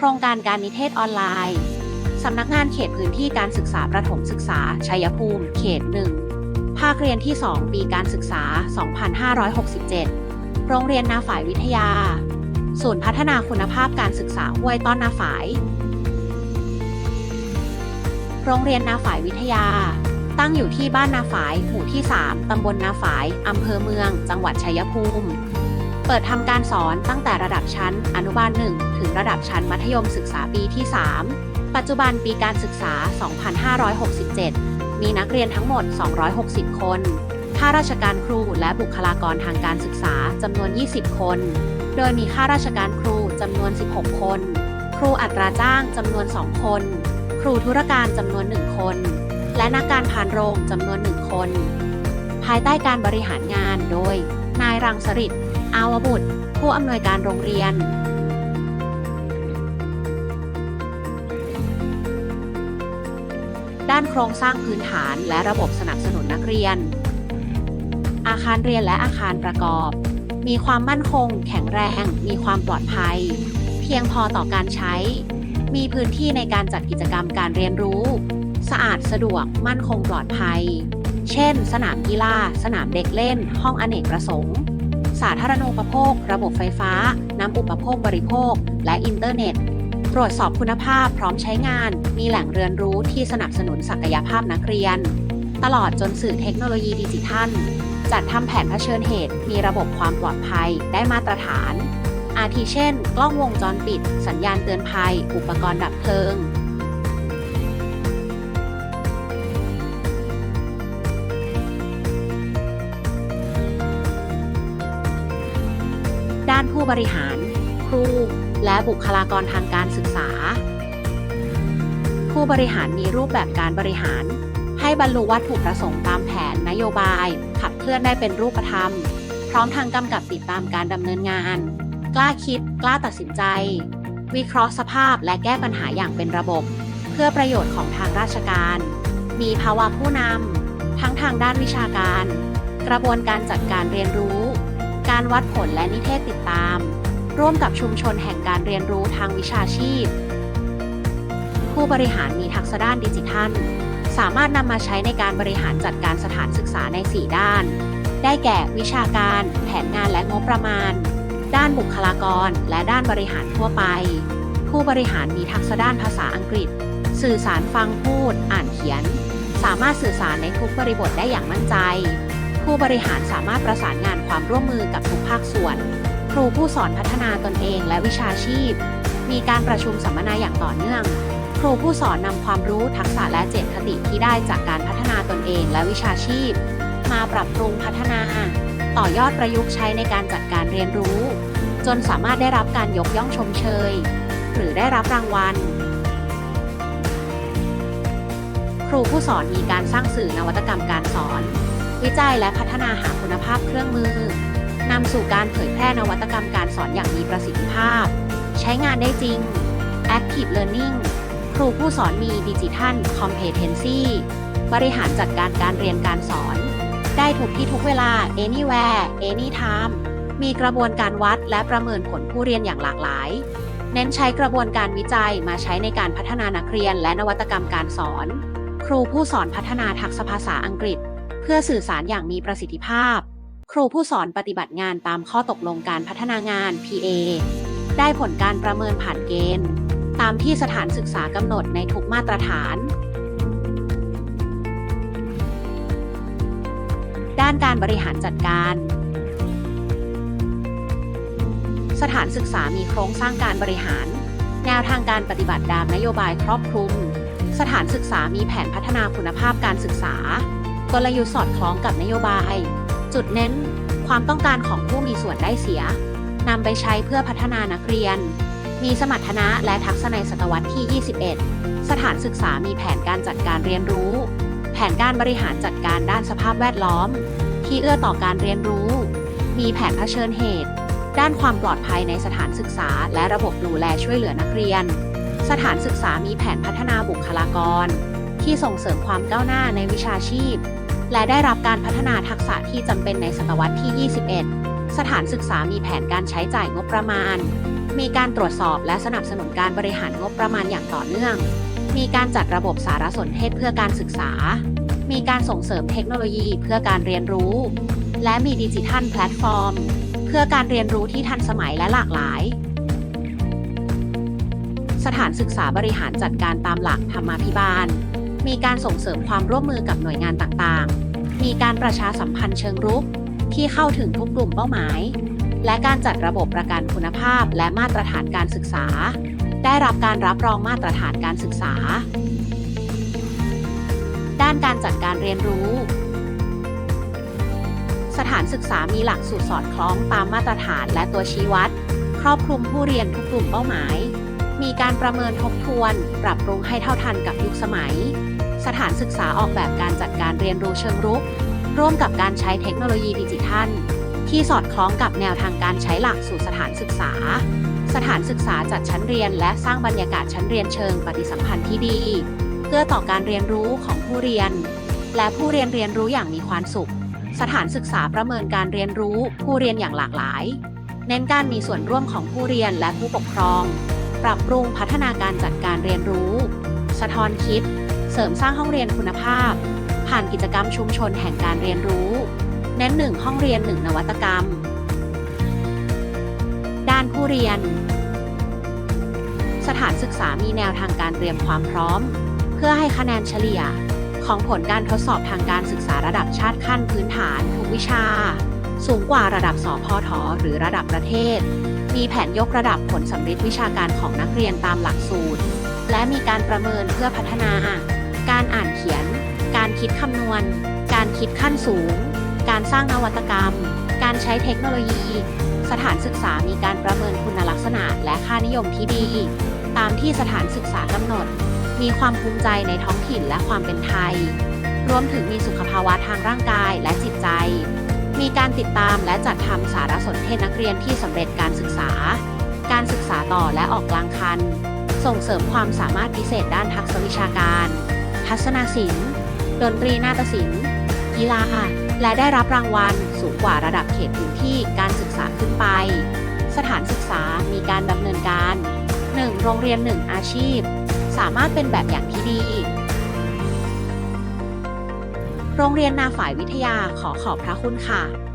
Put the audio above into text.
ครงการการนิเทศออนไลน์ สำนักงานเขตพื้นที่การศึกษาประถมศึกษา ชัยภูมิ เขต 1 ภาคเรียนที่ 2 ปีการศึกษา 2567 โรงเรียนนาฝ่ายวิทยา ศูนย์พัฒนาคุณภาพการศึกษาห้วยต้อนนาฝ่าย โรงเรียนนาฝ่ายวิทยา ตั้งอยู่ที่บ้านนาฝาย หมู่ที่ 3 ตำบลนาฝาย อำเภอเมือง จังหวัดชัยภูมิ เปิดทำการสอนตั้งแต่ระดับชั้นอนุบาล 1 ถึงระดับชั้นมัธยมศึกษาปีที่ 3 ปัจจุบันปีการศึกษา 2567 มีนักเรียนทั้งหมด 260 คน ข้าราชการครูและบุคลากรทางการศึกษาจำนวน 20 คน โดยมีข้าราชการครูจำนวน 16 คน ครูอัตราจ้างจำนวน 2 คน ครูธุรการจำนวน 1 คน และนักการพานโรงจำนวนหนึ่งคน ภายใต้การบริหารงานโดย นายรังสริต อาวบุตร ผู้อำนวยการโรงเรียนด้านโครงสร้างพื้นฐานและระบบสนับสนุนนักเรียน อาคารเรียนและอาคารประกอบ มีความมั่นคง แข็งแรง มีความปลอดภัย เพียงพอต่อการใช้ มีพื้นที่ในการจัดกิจกรรมการเรียนรู้ สะอาดสะดวก มั่นคงปลอดภัย เช่น สนามกีฬา สนามเด็กเล่น ห้องอเนกประสงค์ สาธารณูปโภค ระบบไฟฟ้า น้ำอุปโภคบริโภค และอินเทอร์เน็ต ตรวจสอบคุณภาพพร้อมใช้งาน มีแหล่งเรียนรู้ที่สนับสนุนศักยภาพนักเรียน ตลอดจนสื่อเทคโนโลยีดิจิทัล จัดทำแผนเผชิญเหตุ มีระบบความปลอดภัย ได้มาตรฐาน อาทิเช่น กล้องวงจรปิด สัญญาณเตือนภัย อุปกรณ์ดับเพลิงานผู้บริหาร ครู และบุคลากรทางการศึกษา ผู้บริหารมีรูปแบบการบริหาร ให้บรรลุวัตถุประสงค์ตามแผนนโยบาย ขับเคลื่อนได้เป็นรูปธรรม พร้อมทางกำกับติดตามการดำเนินงาน กล้าคิด กล้าตัดสินใจ วิเคราะห์สภาพและแก้ปัญหาอย่างเป็นระบบ เพื่อประโยชน์ของทางราชการ มีภาวะผู้นำทั้งทางด้านวิชาการ กระบวนการจัดการเรียนรู้ การวัดผลและนิเทศติดตาม ร่วมกับชุมชนแห่งการเรียนรู้ทางวิชาชีพ ผู้บริหารมีทักษะด้านดิจิทัล สามารถนำมาใช้ในการบริหารจัดการสถานศึกษาใน 4 ด้าน ได้แก่วิชาการ แผนงานและงบประมาณ ด้านบุคลากร และด้านบริหารทั่วไป ผู้บริหารมีทักษะด้านภาษาอังกฤษ สื่อสารฟังพูด อ่านเขียน สามารถสื่อสารในทุกบริบทได้อย่างมั่นใจ ผู้บริหารสามารถประสานงานความร่วมมือกับทุกภาคส่วน ครูผู้สอนพัฒนาตนเองและวิชาชีพ มีการประชุมสัมมนาอย่างต่อเนื่อง ครูผู้สอนนำความรู้ทักษะและเจตคติที่ได้จากการพัฒนาตนเองและวิชาชีพ มาปรับปรุงพัฒนา ต่อยอดประยุกต์ใช้ในการจัดการเรียนรู้ จนสามารถได้รับการยกย่องชมเชย หรือได้รับรางวัลครูผู้สอนมีการสร้างสื่อนวัตกรรมการสอน วิจัยและพัฒนาหาคุณภาพเครื่องมือนำสู่การเผยแพร่นวัตกรรมการสอนอย่างมีประสิทธิภาพ ใช้งานได้จริง Active Learning ครูผู้สอนมีดิจิทัล Competency บริหารจัดการการเรียนการสอน ได้ทุกที่ทุกเวลา anywhere anytime มีกระบวนการวัดและประเมินผลผู้เรียนอย่างหลากหลาย เน้นใช้กระบวนการวิจัยมาใช้ในการพัฒนานักเรียนและนวัตกรรมการสอน ครูผู้สอนพัฒนาทักษะภาษาอังกฤษ เพื่อสื่อสารอย่างมีประสิทธิภาพ ครูผู้สอนปฏิบัติงานตามข้อตกลงการพัฒนางาน PA ได้ผลการประเมินผ่านเกณฑ์ ตามที่สถานศึกษากำหนดในทุกมาตรฐาน ด้านการบริหารจัดการสถานศึกษามีโครงสร้างการบริหาร แนวทางการปฏิบัติตามนโยบายครอบคลุม สถานศึกษามีแผนพัฒนาคุณภาพการศึกษา กลยุทธ์สอดคล้องกับนโยบาย จุดเน้นความต้องการของผู้มีส่วนได้เสียนำไปใช้เพื่อพัฒนานักเรียน มีสมรรถนะและทักษะในศตวรรษที่ 21 สถานศึกษามีแผนการจัดการเรียนรู้ แผนการบริหารจัดการด้านสภาพแวดล้อม ที่เอื้อต่อการเรียนรู้ มีแผนเผชิญเหตุ ด้านความปลอดภัยในสถานศึกษา และระบบดูแลช่วยเหลือนักเรียน สถานศึกษามีแผนพัฒนาบุคลากร ที่ส่งเสริมความก้าวหน้าในวิชาชีพ และได้รับการพัฒนาทักษะที่จำเป็นในศตวรรษที่ 21 สถานศึกษามีแผนการใช้จ่ายงบประมาณ มีการตรวจสอบและสนับสนุนการบริหารงบประมาณอย่างต่อเนื่อง มีการจัดระบบสารสนเทศเพื่อการศึกษา มีการส่งเสริมเทคโนโลยีเพื่อการเรียนรู้ และมีดิจิทัลแพลตฟอร์ม เพื่อการเรียนรู้ที่ทันสมัยและหลากหลายสถานศึกษาบริหารจัดการตามหลักธรรมาภิบาล มีการส่งเสริมความร่วมมือกับหน่วยงานต่างๆ มีการประชาสัมพันธ์เชิงรุก ที่เข้าถึงทุกกลุ่มเป้าหมาย และการจัดระบบประกันคุณภาพและมาตรฐานการศึกษา ได้รับการรับรองมาตรฐานการศึกษา ด้านการจัดการเรียนรู้ สถานศึกษามีหลักสูตรสอดคล้องตามมาตรฐานและตัวชี้วัด ครอบคลุมผู้เรียนทุกกลุ่มเป้าหมาย มีการประเมินทบทวน ปรับปรุงให้เท่าทันกับยุคสมัย สถานศึกษาออกแบบการจัดการเรียนรู้เชิงรุก ร่วมกับการใช้เทคโนโลยีดิจิทัล ที่สอดคล้องกับแนวทางการใช้หลักสู่สถานศึกษา สถานศึกษาจัดชั้นเรียน และสร้างบรรยากาศชั้นเรียนเชิงปฏิสัมพันธ์ที่ดี เพื่อต่อการเรียนรู้ของผู้เรียน และผู้เรียนเรียนรู้อย่างมีความสุข สถานศึกษาประเมินการเรียนรู้ ผู้เรียนอย่างหลากหลาย เน้นการมีส่วนร่วมของผู้เรียนและผู้ปกครอง ปรับปรุงพัฒนาการจัดการเรียนรู้ สะท้อนคิด เสริมสร้างห้องเรียนคุณภาพ ผ่านกิจกรรมชุมชนแห่งการเรียนรู้ เน้นหนึ่งห้องเรียนหนึ่งนวัตกรรม ด้านผู้เรียน สถานศึกษามีแนวทางการเตรียมความพร้อม เพื่อให้คะแนนเฉลี่ยของผลการทดสอบทางการศึกษาระดับชาติขั้นพื้นฐานทุกวิชา สูงกว่าระดับสพทหรือระดับประเทศ มีแผนยกระดับผลสำฤทธิวิชาการของนักเรียนตามหลักสูตร และมีการประเมินเพื่อพัฒนา การอ่านเขียน การคิดคำนวณ การคิดขั้นสูง การสร้างนวัตกรรม การใช้เทคโนโลยี สถานศึกษามีการประเมินคุณลักษณะและค่านิยมที่ดี ตามที่สถานศึกษากำหนด มีความภูมิใจในท้องถิ่นและความเป็นไทย รวมถึงมีสุขภาวะทางร่างกายและจิตใจ มีการติดตามและจัดทำสารสนเทศนักเรียนที่สำเร็จการศึกษา การศึกษาต่อและออกกลางคัน ส่งเสริมความสามารถพิเศษด้านทักษะวิชาการ ทัศนศิลป์ ดนตรีนาฏศิลป์ กีฬา และได้รับรางวัลสูงกว่าระดับเขตพื้นที่การศึกษาขึ้นไป สถานศึกษามีการดำเนินการ 1. โรงเรียน 1 อาชีพ สามารถเป็นแบบอย่างที่ดี โรงเรียนนาฝ่ายวิทยาขอขอบพระคุณค่ะ